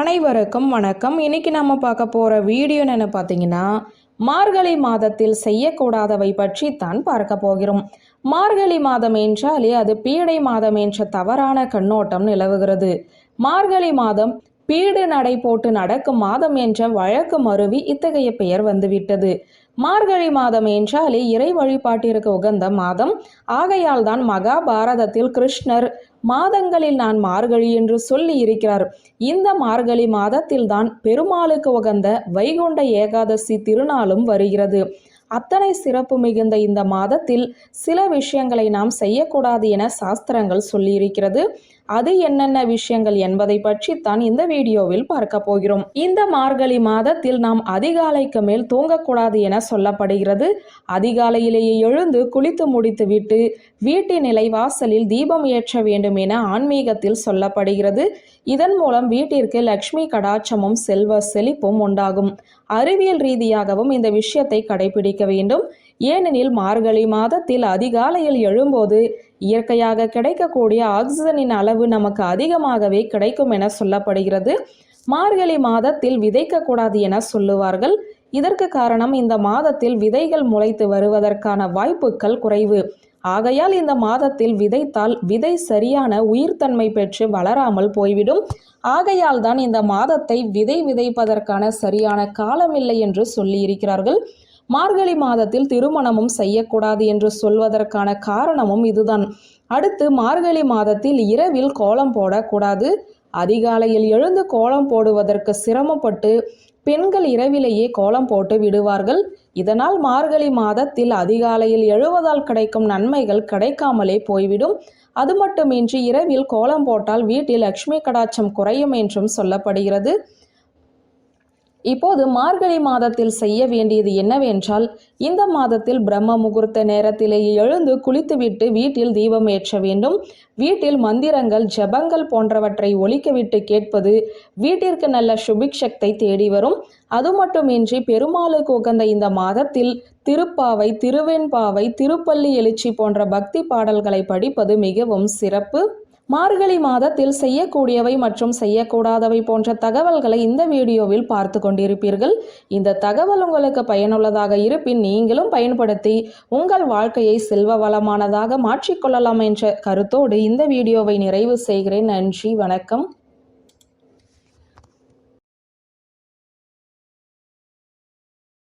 அனைவருக்கும் வணக்கம். இன்னைக்கு நம்ம பார்க்க போகிற வீடியோ என்னென்னு பார்த்தீங்கன்னா மார்கழி மாதத்தில் செய்யக்கூடாதவை பற்றி தான் பார்க்க போகிறோம். மார்கழி மாதம் என்றாலே அது பீடை மாதம் என்ற தவறான கண்ணோட்டம் நிலவுகிறது. மார்கழி மாதம் பீடு நடை போட்டு நடக்கும் மாதம் என்ற வழக்கு மருவி இத்தகைய பெயர் வந்துவிட்டது. மார்கழி மாதம் என்றாலே இறை வழிபாட்டிற்கு உகந்த மாதம். ஆகையால் தான் மகாபாரதத்தில் கிருஷ்ணர் மாதங்களில் நான் மார்கழி என்று சொல்லி இருக்கிறார். இந்த மார்கழி மாதத்தில் தான் பெருமாளுக்கு உகந்த வைகுண்ட ஏகாதசி திருநாளும் வருகிறது. அத்தனை சிறப்பு மிகுந்த இந்த மாதத்தில் சில விஷயங்களை நாம் செய்யக்கூடாது என சாஸ்திரங்கள் சொல்லியிருக்கிறது. அது என்னென்ன விஷயங்கள் என்பதை பற்றி தான் இந்த வீடியோவில் பார்க்க போகிறோம். இந்த மார்கழி மாதத்தில் நாம் அதிகாலைக்கு மேல் தூங்கக்கூடாது என சொல்லப்படுகிறது. அதிகாலையிலேயே எழுந்து குளித்து முடித்துவிட்டு வீட்டின் நிலைவாசலில் தீபம் ஏற்ற வேண்டும் என ஆன்மீகத்தில் சொல்லப்படுகிறது. இதன் மூலம் வீட்டிற்கு லக்ஷ்மி கடாட்சமும் செல்வ செழிப்பும் உண்டாகும். அறிவியல் ரீதியாகவும் இந்த விஷயத்தை கடைபிடிக்க வேண்டும். ஏனெனில் மார்கழி மாதத்தில் அதிகாலையில் எழும்போது இயற்கையாக கிடைக்கக்கூடிய ஆக்சிஜனின் அளவு நமக்கு அதிகமாகவே கிடைக்கும் என சொல்லப்படுகிறது. மார்கழி மாதத்தில் விதைக்கக்கூடாது என சொல்லுவார்கள். இதற்கு காரணம் இந்த மாதத்தில் விதைகள் முளைத்து வருவதற்கான வாய்ப்புகள் குறைவு. ஆகையால் இந்த மாதத்தில் விதைத்தால் விதை சரியான உயிர்த்தன்மை பெற்று வளராமல் போய்விடும். ஆகையால் தான் இந்த மாதத்தை விதை விதைப்பதற்கான சரியான காலமில்லை என்று சொல்லியிருக்கிறார்கள். மார்கழி மாதத்தில் திருமணமும் செய்யக்கூடாது என்று சொல்வதற்கான காரணமும் இதுதான். அடுத்து மார்கழி மாதத்தில் இரவில் கோலம் போடக்கூடாது. அதிகாலையில் எழுந்து கோலம் போடுவதற்கு சிரமப்பட்டு பெண்கள் இரவிலேயே கோலம் போட்டு விடுவார்கள். இதனால் மார்கழி மாதத்தில் அதிகாலையில் எழுவதால் கிடைக்கும் நன்மைகள் கிடைக்காமலே போய்விடும். அது மட்டுமின்றி இரவில் கோலம் போட்டால் வீட்டில் லக்ஷ்மி கடாட்சம் குறையும் என்றும் சொல்லப்படுகிறது. இப்போது மார்கழி மாதத்தில் செய்ய வேண்டியது என்னவென்றால் இந்த மாதத்தில் பிரம்ம முகூர்த்த நேரத்திலேயே எழுந்து குளித்துவிட்டு வீட்டில் தீபம் ஏற்ற வேண்டும். வீட்டில் மந்திரங்கள் ஜபங்கள் போன்றவற்றை ஒழிக்கவிட்டு கேட்பது வீட்டிற்கு நல்ல சுபிக்ஷத்தை தேடி வரும். அது மட்டுமின்றி பெருமாளுக்கு உகந்த இந்த மாதத்தில் திருப்பாவை திருவெண்பாவை திருப்பள்ளி எழுச்சி போன்ற பக்தி பாடல்களை படிப்பது மிகவும் சிறப்பு. மார்கழி மாதத்தில் செய்யக்கூடியவை மற்றும் செய்யக்கூடாதவை போன்ற தகவல்களை இந்த வீடியோவில் பார்த்து கொண்டிருப்பீர்கள். இந்த தகவல் உங்களுக்கு பயனுள்ளதாக இருப்பின் நீங்களும் பயன்படுத்தி உங்கள் வாழ்க்கையை செல்வ வளமானதாக மாற்றிக்கொள்ளலாம் என்ற கருத்தோடு இந்த வீடியோவை நிறைவு செய்கிறேன். நன்றி வணக்கம்.